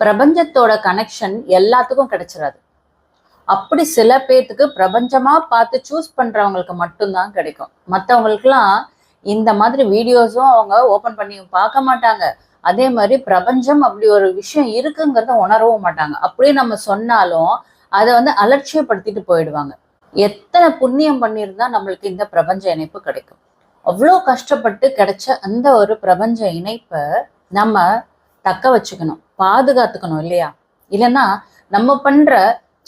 பிரபஞ்சத்தோட connection எல்லாத்துக்கும் கிடைச்சிடாது அப்படி சில பேர்த்துக்கு பிரபஞ்சமா பார்த்து சூஸ் பண்றவங்களுக்கு மட்டும்தான் கிடைக்கும். மற்றவங்களுக்குலாம் இந்த மாதிரி வீடியோஸும் அவங்க ஓப்பன் பண்ணி பார்க்க மாட்டாங்க. அதே மாதிரி பிரபஞ்சம் அப்படி ஒரு விஷயம் இருக்குங்கிறத உணரவும் மாட்டாங்க. அப்படியே நம்ம சொன்னாலும் அதை வந்து அலட்சியப்படுத்திட்டு போயிடுவாங்க. எத்தனை புண்ணியம் பண்ணியிருந்தா நம்மளுக்கு இந்த பிரபஞ்ச இணைப்பு கிடைக்கும். அவ்வளோ கஷ்டப்பட்டு கிடைச்ச அந்த ஒரு பிரபஞ்ச இணைப்பை நம்ம தக்க வச்சுக்கணும் பாதுகாத்துக்கணும் இல்லையா? இல்லைன்னா நம்ம பண்ற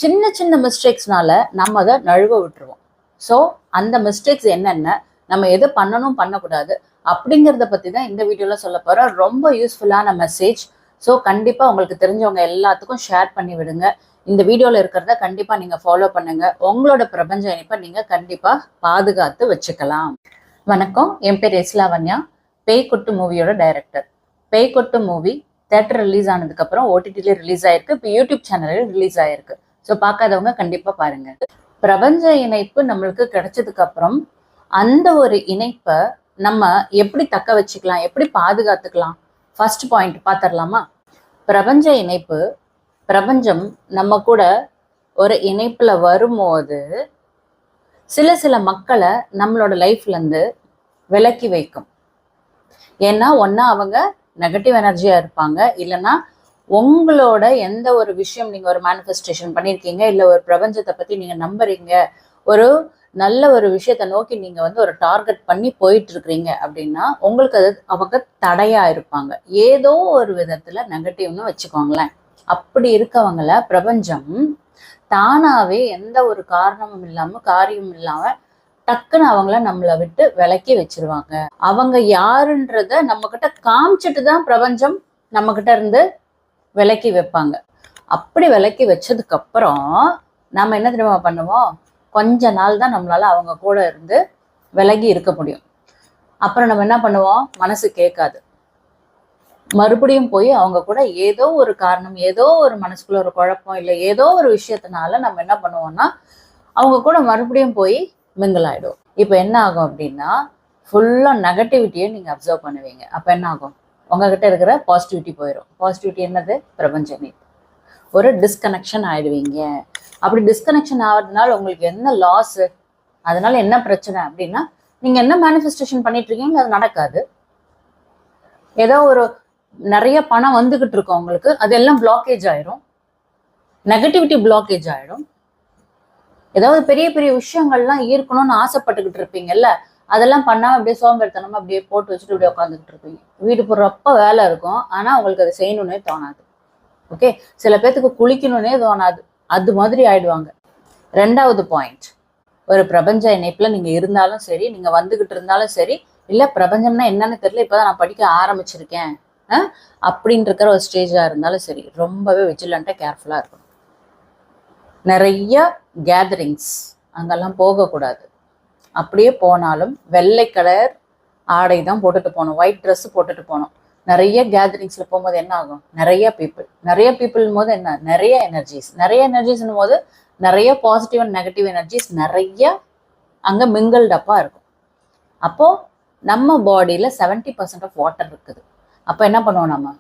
சின்ன சின்ன மிஸ்டேக்ஸ்னால நம்ம அதை நழுவ விட்டுருவோம். ஸோ அந்த மிஸ்டேக்ஸ் என்னென்ன? நம்ம எது பண்ணணும் பண்ணக்கூடாது அப்படிங்கிறத பற்றி தான் இந்த வீடியோவில் சொல்ல போகிறோம் ரொம்ப யூஸ்ஃபுல்லான மெசேஜ் ஸோ கண்டிப்பாக உங்களுக்கு தெரிஞ்சவங்க எல்லாத்துக்கும் ஷேர் பண்ணி விடுங்க. இந்த வீடியோவில் இருக்கிறத கண்டிப்பாக நீங்கள் ஃபாலோ பண்ணுங்க. உங்களோட பிரபஞ்ச இணைப்பை நீங்கள் கண்டிப்பாக பாதுகாத்து வச்சுக்கலாம். வணக்கம். என் பேர் எஸ்லாவன்யா பேய்கொட்டு மூவியோட director Peikottu movie theatre release ஆனதுக்கப்புறம் ஓடிடிலே ரிலீஸ் ஆயிருக்கு. இப்போ யூடியூப் சேனலில் ரிலீஸ் ஆயிருக்கு. ஸோ பார்க்காதவங்க கண்டிப்பாக பாருங்க. பிரபஞ்ச இணைப்பு நம்மளுக்கு கிடைச்சதுக்கு அப்புறம் அந்த ஒரு இணைப்பை நம்ம எப்படி தக்க வச்சுக்கலாம்? எப்படி பாதுகாத்துக்கலாம்? ஃபர்ஸ்ட் பாயிண்ட் பார்த்துடலாமா? பிரபஞ்ச இணைப்பு பிரபஞ்சம் நம்ம கூட ஒரு இணைப்புல வரும்போது சில சில மக்களை நம்மளோட லைஃப்ல இருந்து விலக்கி வைக்கும். ஏன்னா ஒன்னா அவங்க நெகட்டிவ் எனர்ஜியாக இருப்பாங்க. இல்லைன்னா உங்களோட எந்த ஒரு விஷயம் நீங்கள் ஒரு மேனிஃபெஸ்டேஷன் பண்ணியிருக்கீங்க இல்லை ஒரு பிரபஞ்சத்தை பற்றி நீங்கள் நம்புறீங்க ஒரு நல்ல ஒரு விஷயத்த நோக்கி நீங்கள் வந்து ஒரு டார்கெட் பண்ணி போயிட்டு இருக்கிறீங்க அப்படின்னா உங்களுக்கு அது அவங்க தடையாக இருப்பாங்க. ஏதோ ஒரு விதத்தில் நெகட்டிவ்னு வச்சுக்கோங்களேன். அப்படி இருக்கவங்கள பிரபஞ்சம் தானாகவே எந்த ஒரு காரணமும் இல்லாமல் காரியமும் இல்லாமல் டக்குன்னு அவங்கள நம்மளை விட்டு விலக்கி வச்சிருவாங்க. அவங்க யாருன்றத நம்ம கிட்ட காமிச்சிட்டு தான் பிரபஞ்சம் நம்ம கிட்ட இருந்து விலக்கி வைப்பாங்க. அப்படி விலக்கி வச்சதுக்கு அப்புறம் நம்ம என்ன தெரியுமா பண்ணுவோம்? கொஞ்ச நாள் தான் நம்மளால அவங்க கூட இருந்து விலகி இருக்க முடியும். அப்புறம் நம்ம என்ன பண்ணுவோம்? மனசு கேட்காது. மறுபடியும் போய் அவங்க கூட ஏதோ ஒரு காரணம் ஏதோ ஒரு மனசுக்குள்ள ஒரு குழப்பம் இல்லை ஏதோ ஒரு விஷயத்தினால நம்ம என்ன பண்ணுவோம்னா அவங்க கூட மறுபடியும் போய் மிங்கிள் ஆகிடும் இப்போ என்ன ஆகும் அப்படின்னா ஃபுல்லாக நெகட்டிவிட்டியை நீங்கள் அப்சர்வ் பண்ணுவீங்க. அப்போ என்ன ஆகும்? உங்ககிட்ட இருக்கிற பாசிட்டிவிட்டி போயிடும் பாசிட்டிவிட்டி என்னது? பிரபஞ்ச நீட் ஒரு டிஸ்கனெக்ஷன் ஆயிடுவீங்க. அப்படி டிஸ்கனெக்ஷன் ஆகிறதுனால உங்களுக்கு என்ன லாஸு அதனால என்ன பிரச்சனை அப்படின்னா நீங்கள் என்ன மேனிஃபெஸ்டேஷன் பண்ணிட்டு இருக்கீங்க அது நடக்காது. ஏதோ ஒரு நிறைய பணம் வந்துகிட்டு இருக்கும் உங்களுக்கு. அதெல்லாம் பிளாக்கேஜ் ஆயிரும். நெகட்டிவிட்டி பிளாக்கேஜ் ஆயிடும் ஏதாவது பெரிய பெரிய விஷயங்கள்லாம் ஈர்க்கணும்னு ஆசைப்பட்டுக்கிட்டு இருப்பீங்கல்ல அதெல்லாம் பண்ணாம அப்படியே சோம்பேறித்தனமா அப்படியே போட்டு வச்சுட்டு அப்படியே உட்காந்துக்கிட்டு இருப்பீங்க. வீடு போடுறப்ப வேலை இருக்கும் ஆனா உங்களுக்கு அதை செய்யணும்னே தோணாது. ஓகே சில பேர்த்துக்கு குளிக்கணும்னே தோணாது. அது மாதிரி ஆயிடுவாங்க. ரெண்டாவது பாயிண்ட் ஒரு பிரபஞ்ச இணைப்புல நீங்க இருந்தாலும் சரி நீங்க வந்துகிட்டு இருந்தாலும் சரி இல்ல பிரபஞ்சம்னா என்னன்னு தெரியல இப்பதான் நான் படிக்க ஆரம்பிச்சிருக்கேன். அஹ், அப்படின்னு இருக்கிற ஒரு ஸ்டேஜா இருந்தாலும் சரி ரொம்பவே விஜிலண்டா கேர்ஃபுல்லா இருக்கணும். நிறைய கேதரிங்ஸ் அங்கெல்லாம் போகக்கூடாது. அப்படியே போனாலும் வெள்ளை கலர் ஆடை தான் போட்டுட்டு போகணும். ஒயிட் ட்ரெஸ் போட்டுட்டு போகணும். நிறைய கேதரிங்ஸில் போகும்போது என்ன ஆகும்? நிறைய பீப்புள் நிறைய பீப்புள் போது என்ன? நிறைய எனர்ஜிஸ் நிறைய எனர்ஜிஸ்னும் போது நிறைய பாசிட்டிவ் அண்ட் நெகட்டிவ் எனர்ஜிஸ் நிறைய அங்கே மிங்கிள்டப்பாக இருக்கும். அப்போது நம்ம பாடியில் செவன்ட்டி பர்சன்ட் ஆஃப் வாட்டர் இருக்குது. அப்போ என்ன பண்ணுவோம் நம்ம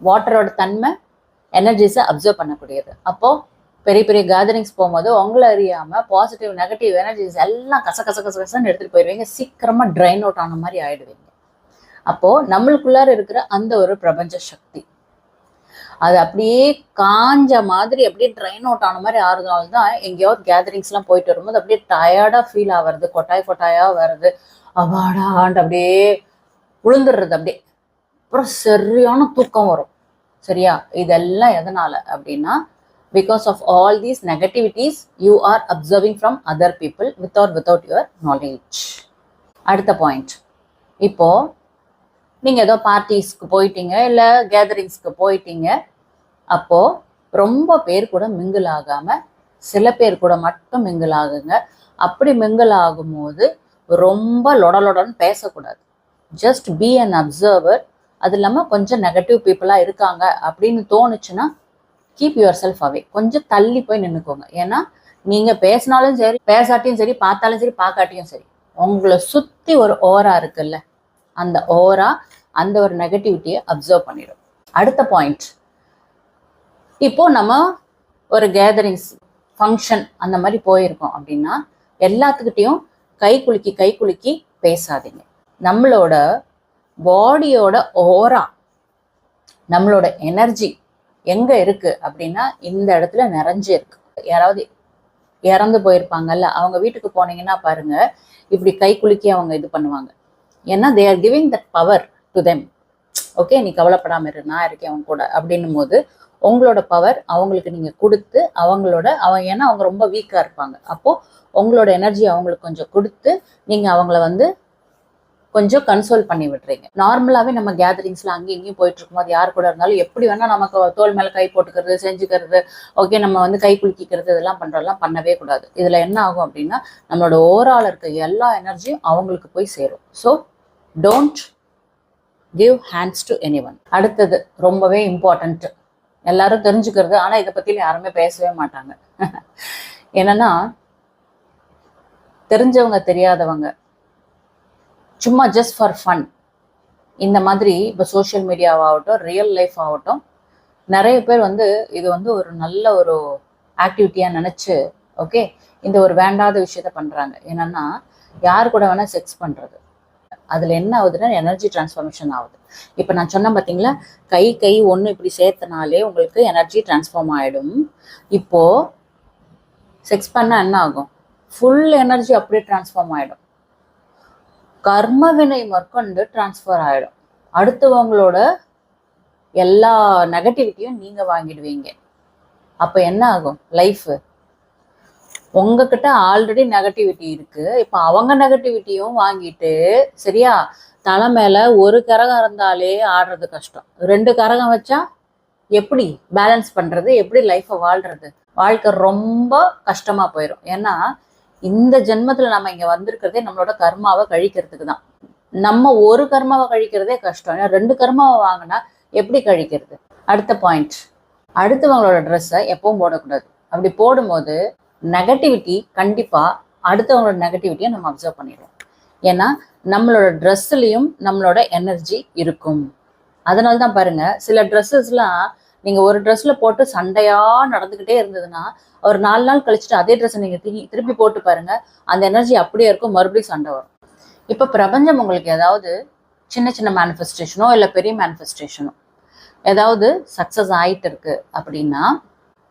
வாட்டரோட தன்மை எனர்ஜிஸை அப்சர்வ் பண்ணக்கூடியது. அப்போ பெரிய பெரிய கேதரிங்ஸ் போகும்போது உங்களை அறியாம பாசிட்டிவ் நெகட்டிவ் எனர்ஜிஸ் எல்லாம் கச கச கச கசன்னு எடுத்துட்டு போயிடுவீங்க. சீக்கிரமா ட்ரைன் அவுட் ஆன மாதிரி ஆயிடுவீங்க. அப்போ நம்மளுக்குள்ளார இருக்கிற அந்த ஒரு பிரபஞ்ச சக்தி. அது அப்படியே காஞ்ச மாதிரி அப்படியே ட்ரைன் அவுட் ஆன மாதிரி ஆறுதனால தான் எங்கேயாவது கேதரிங்ஸ்லாம் போயிட்டு வரும்போது அப்படியே டயர்டாக ஃபீல் ஆகிறது கொட்டாய் கொட்டாயா வருது அவாடான்ட்டு அப்படியே உளுந்துடுறது அப்படியே. அப்புறம் சரியான தூக்கம் வரும். சரியா? இதெல்லாம் எதனால அப்படின்னா because of all these negativities you are observing from other people with or without your knowledge அடுத்த பாயிண்ட் இப்போ நீங்கள் ஏதோ பார்ட்டிஸ்க்கு போயிட்டீங்க இல்லை கேதரிங்ஸ்க்கு போயிட்டீங்க அப்போது ரொம்ப பேர் கூட மிங்கிள் ஆகாமல் சில பேர் கூட மட்டும் மிங்கிள் ஆகுங்க. அப்படி மிங்கிள் ஆகும்போது ரொம்ப லொடலொடன்னு பேசக்கூடாது. ஜஸ்ட் பி அன் அப்சர்வர் அது இல்லாமல் கொஞ்சம் நெகட்டிவ் பீப்புளாக இருக்காங்க அப்படின்னு தோணுச்சுன்னா கீப் யுவர் செல்ஃப் அவே கொஞ்சம் தள்ளி போய் நின்றுக்கோங்க ஏன்னா நீங்கள் பேசினாலும் சரி பேசாட்டியும் சரி பார்த்தாலும் சரி பார்க்காட்டியும் சரி உங்களை சுற்றி ஒரு ஓரா இருக்குல்ல அந்த ஓரா அந்த ஒரு நெகட்டிவிட்டியை அப்சர்வ் பண்ணிடும். அடுத்த பாயிண்ட் இப்போ நம்ம ஒரு கேதரிங்ஸ் ஃபங்க்ஷன் அந்த மாதிரி போயிருக்கோம் அப்படின்னா எல்லாத்துக்கிட்டையும் கை குலுக்கி கை குலுக்கி பேசாதீங்க. நம்மளோட பாடியோட ஓரா நம்மளோட எனர்ஜி எங்க இருக்கு அப்படின்னா இந்த இடத்துல நிறைஞ்சு இருக்கு. யாராவது இறந்து போயிருப்பாங்கல்ல அவங்க வீட்டுக்கு போனீங்கன்னா பாருங்க இப்படி கை குலுக்கி அவங்க இது பண்ணுவாங்க. ஏன்னா they are giving that power to them okay நீ கவலைப்படாம இரு நான் இருக்கேன் அவங்க கூட அப்படின்னும் போது உங்களோட பவர் அவங்களுக்கு நீங்க கொடுத்து அவங்களோட அவங்க ஏன்னா அவங்க ரொம்ப வீக்கா இருப்பாங்க. அப்போ உங்களோட எனர்ஜி அவங்களுக்கு கொஞ்சம் கொடுத்து நீங்க அவங்கள வந்து கொஞ்சம் கன்சோல் பண்ணி விடுறீங்க நார்மலாவே நம்ம கேதரிங்ஸ்ல அங்கேயும் இங்கேயும் போயிட்டு இருக்கும்போது யார் கூட இருந்தாலும் எப்படி வேணா நமக்கு தோல் மேல கை போட்டுக்கிறது செஞ்சுக்கிறது ஓகே நம்ம வந்து கை குலுக்கிக்கிறது இதெல்லாம் பண்றதெல்லாம் பண்ணவே கூடாது. இதுல என்ன ஆகும் அப்படின்னா நம்மளோட ஓவரால் இருக்க எல்லா எனர்ஜியும் அவங்களுக்கு போய் சேரும். So don't give hands to any one அடுத்தது ரொம்பவே இம்பார்ட்டன்ட் எல்லாரும் தெரிஞ்சுக்கிறது ஆனா இதை பத்தி யாருமே பேசவே மாட்டாங்க. என்னன்னா தெரிஞ்சவங்க தெரியாதவங்க சும்மா ஜஸ்ட் ஃபார் ஃபன் இந்த மாதிரி இப்போ சோஷியல் மீடியாவாகட்டும் ரியல் லைஃப் ஆகட்டும் நிறைய பேர் வந்து இது வந்து ஒரு நல்ல ஒரு ஆக்டிவிட்டியாக நினச்சி ஓகே இந்த ஒரு வேண்டாத விஷயத்த பண்ணுறாங்க என்னென்னா யார் கூட வேணால் செக்ஸ் பண்ணுறது அதில் என்ன ஆகுதுன்னா எனர்ஜி டிரான்ஸ்ஃபார்மேஷன் ஆகுது. இப்போ நான் சொன்னேன் பார்த்தீங்களா கை கை ஒன்று இப்படி சேர்த்தனாலே உங்களுக்கு எனர்ஜி டிரான்ஸ்ஃபார்ம் ஆகிடும் இப்போது செக்ஸ் பண்ணால் என்ன ஆகும்? ஃபுல் எனர்ஜி அப்படியே டிரான்ஸ்ஃபார்ம் ஆகிடும் கர்ம வினை மற்கொண்டு டிரான்ஸ்ஃபர் ஆகிடும் அடுத்தவங்களோட எல்லா நெகட்டிவிட்டியும் நீங்க வாங்கிடுவீங்க. அப்ப என்ன ஆகும்? லைஃப் உங்ககிட்ட ஆல்ரெடி நெகட்டிவிட்டி இருக்கு. இப்ப அவங்க நெகட்டிவிட்டியும் வாங்கிட்டு சரியா? தலை மேல ஒரு கரகம் இருந்தாலே ஆடுறது கஷ்டம். ரெண்டு கரகம் வச்சா எப்படி பேலன்ஸ் பண்றது? எப்படி லைஃப்பை வாழ்றது? வாழ்க்கை ரொம்ப கஷ்டமா போயிடும் ஏன்னா இந்த ஜென்மத்துல நம்ம இங்க வந்திருக்கிறதே நம்மளோட கர்மாவை கழிக்கிறதுக்கு தான் நம்ம ஒரு கர்மாவை கழிக்கிறதே கஷ்டம். ஏன்னா ரெண்டு கர்மாவை வாங்கினா எப்படி கழிக்கிறது? அடுத்த பாயிண்ட் அடுத்தவங்களோட ட்ரெஸ்ஸை எப்பவும் போடக்கூடாது. அப்படி போடும்போது நெகட்டிவிட்டி கண்டிப்பா அடுத்தவங்களோட நெகட்டிவிட்டியை நம்ம அப்சர்வ் பண்ணிடுவோம். ஏன்னா நம்மளோட ட்ரெஸ்ஸுலேயும் நம்மளோட எனர்ஜி இருக்கும். அதனால தான் பாருங்க சில ட்ரெஸ்ஸஸ்லாம் நீங்க ஒரு ட்ரெஸ்ஸில் போட்டு சண்டையா நடந்துகிட்டே இருந்ததுன்னா ஒரு நாலு நாள் கழிச்சுட்டு அதே ட்ரெஸ் நீங்க திருப்பி திருப்பி போட்டு பாருங்க. அந்த எனர்ஜி அப்படியே இருக்கும். மறுபடியும் சண்டை வரும். இப்ப பிரபஞ்சம் உங்களுக்கு ஏதாவது சின்ன சின்ன மேனிஃபெஸ்டேஷனோ இல்லை பெரிய மேனிஃபெஸ்டேஷனோ ஏதாவது சக்ஸஸ் ஆயிட்டு இருக்கு அப்படின்னா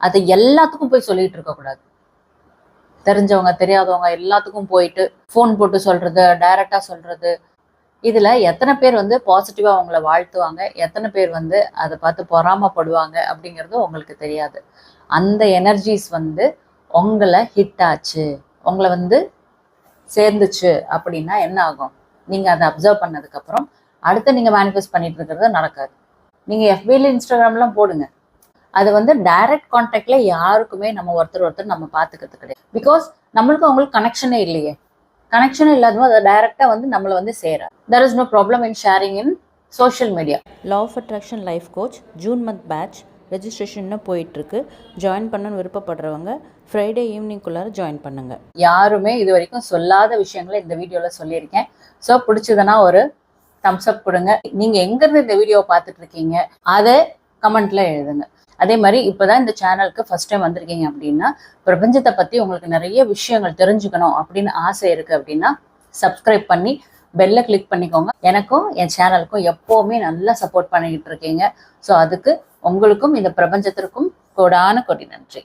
அதை எல்லாத்துக்கும் போய் சொல்லிட்டு இருக்கக்கூடாது தெரிஞ்சவங்க தெரியாதவங்க எல்லாத்துக்கும் போயிட்டு ஃபோன் போட்டு சொல்றது டைரக்டா சொல்றது இதில் எத்தனை பேர் வந்து பாசிட்டிவாக அவங்கள வாழ்த்துவாங்க? எத்தனை பேர் வந்து அதை பார்த்து பொறாமப்படுவாங்க அப்படிங்கிறது உங்களுக்கு தெரியாது. அந்த எனர்ஜிஸ் வந்து உங்களை ஹிட் ஆச்சு. உங்களை வந்து சேர்ந்துச்சு அப்படின்னா என்ன ஆகும்? நீங்கள் அதை அப்சர்வ் பண்ணதுக்கப்புறம் அடுத்து நீங்கள் மேனிஃபெஸ்ட் பண்ணிட்டு இருக்கிறது நடக்காது. நீங்கள் எஃபியில் இன்ஸ்டாகிராம்லாம் போடுங்க. அது வந்து டைரக்ட் கான்டாக்டில் யாருக்குமே நம்ம ஒருத்தர் ஒருத்தர் நம்ம பார்த்துக்கிறது கிடையாது. பிகாஸ் நம்மளுக்கும் அவங்களுக்கு கனெக்ஷனே இல்லையே. கனெக்ஷன் இல்லாதவங்க அதை டைரக்டா வந்து நம்மளை வந்து சேர there is no problem in sharing in social media law of attraction life coach June month batch registration இன்னும் போயிட்டுருக்கு. ஜாயின் பண்ணணும்னு விருப்பப்படுறவங்க ஃப்ரைடே ஈவினிங்குள்ளார ஜாயின் பண்ணுங்கள் யாருமே இது வரைக்கும் சொல்லாத விஷயங்களை இந்த வீடியோல சொல்லியிருக்கேன். ஸோ பிடிச்சதுன்னா ஒரு தம்ஸ் அப் கொடுங்க. நீங்க எங்க இருந்து இந்த வீடியோவை பார்த்துட்டு இருக்கீங்க அதை கமெண்ட்ல எழுதுங்க. அதே மாதிரி இப்போதான் இந்த சேனலுக்கு ஃபர்ஸ்ட் டைம் வந்திருக்கீங்க அப்படின்னா பிரபஞ்சத்தை பத்தி உங்களுக்கு நிறைய விஷயங்கள் தெரிஞ்சுக்கணும் அப்படின்னு ஆசை இருக்கு அப்படின்னா சப்ஸ்கிரைப் பண்ணி பெல்லை கிளிக் பண்ணிக்கோங்க. எனக்கும் என் சேனலுக்கும் எப்போவுமே நல்லா சப்போர்ட் பண்ணிக்கிட்டு இருக்கீங்க. ஸோ அதுக்கு உங்களுக்கும் இந்த பிரபஞ்சத்திற்கும் கோடான கோடி நன்றி.